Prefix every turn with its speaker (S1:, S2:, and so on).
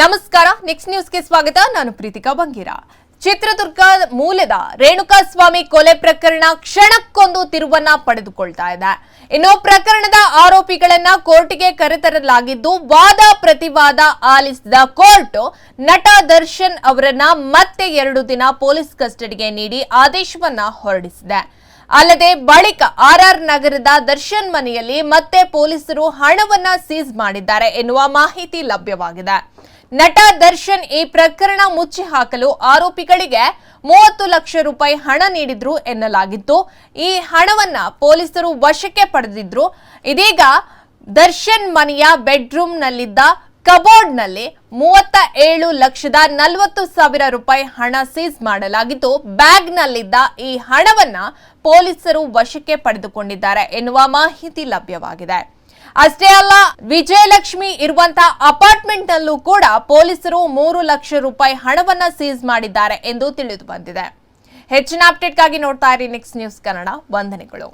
S1: ನಮಸ್ಕಾರ ನೆಕ್ಸ್ಟ್ ನ್ಯೂಸ್ಗೆ ಸ್ವಾಗತ. ನಾನು ಪ್ರೀತಿಕಾ ಬಂಗೀರ. ಚಿತ್ರದುರ್ಗ ಮೂಲದ ರೇಣುಕಾಸ್ವಾಮಿ ಕೊಲೆ ಪ್ರಕರಣ ಕ್ಷಣಕ್ಕೊಂದು ತಿರುವನ್ನ ಪಡೆದುಕೊಳ್ತಾ ಇದೆ. ಇನ್ನು ಪ್ರಕರಣದ ಆರೋಪಿಗಳನ್ನ ಕೋರ್ಟ್ಗೆ ಕರೆತರಲಾಗಿದ್ದು, ವಾದ ಪ್ರತಿವಾದ ಆಲಿಸಿದ ಕೋರ್ಟ್ ನಟ ದರ್ಶನ್ ಅವರನ್ನ ಮತ್ತೆ ಎರಡು ದಿನ ಪೊಲೀಸ್ ಕಸ್ಟಡಿಗೆ ನೀಡಿ ಆದೇಶವನ್ನ ಹೊರಡಿಸಿದೆ. ಅಲ್ಲದೆ ಬಳಿಕ ಆರ್ಆರ್ ನಗರದ ದರ್ಶನ್ ಮನೆಯಲ್ಲಿ ಮತ್ತೆ ಪೊಲೀಸರು ಹಣವನ್ನ ಸೀಸ್ ಮಾಡಿದ್ದಾರೆ ಎನ್ನುವ ಮಾಹಿತಿ ಲಭ್ಯವಾಗಿದೆ. ನಟ ದರ್ಶನ್ ಈ ಪ್ರಕರಣ ಮುಚ್ಚಿ ಹಾಕಲು ಆರೋಪಿಗಳಿಗೆ ಮೂವತ್ತು ಲಕ್ಷ ರೂಪಾಯಿ ಹಣ ನೀಡಿದ್ರು ಎನ್ನಲಾಗಿತ್ತು. ಈ ಹಣವನ್ನ ಪೊಲೀಸರು ವಶಕ್ಕೆ ಪಡೆದಿದ್ರು. ಇದೀಗ ದರ್ಶನ್ ಮನೆಯ ಬೆಡ್ರೂಮ್ನಲ್ಲಿದ್ದ ಕಬೋರ್ಡ್ನಲ್ಲಿ ಮೂವತ್ತ ಏಳು ಲಕ್ಷದ ನಲವತ್ತು ಸಾವಿರ ರೂಪಾಯಿ ಹಣ ಸೀಸ್ ಮಾಡಲಾಗಿದ್ದು, ಬ್ಯಾಗ್ನಲ್ಲಿದ್ದ ಈ ಹಣವನ್ನ ಪೊಲೀಸರು ವಶಕ್ಕೆ ಪಡೆದುಕೊಂಡಿದ್ದಾರೆ ಎನ್ನುವ ಮಾಹಿತಿ ಲಭ್ಯವಾಗಿದೆ. ಅಷ್ಟೇ ಅಲ್ಲ, ವಿಜಯಲಕ್ಷ್ಮಿ ಇರುವಂತಹ ಅಪಾರ್ಟ್ಮೆಂಟ್ ನಲ್ಲೂ ಕೂಡ ಪೊಲೀಸರು ಮೂರು ಲಕ್ಷ ರೂಪಾಯಿ ಹಣವನ್ನ ಸೀಸ್ ಮಾಡಿದ್ದಾರೆ ಎಂದು ತಿಳಿದು ಬಂದಿದೆ. ಹೆಚ್ಚಿನ ಅಪ್ಡೇಟ್ಗಾಗಿ ನೋಡ್ತಾ ಇರಿ ನೆಕ್ಸ್ಟ್ ನ್ಯೂಸ್ ಕನ್ನಡ ವಂದನೆಗಳು.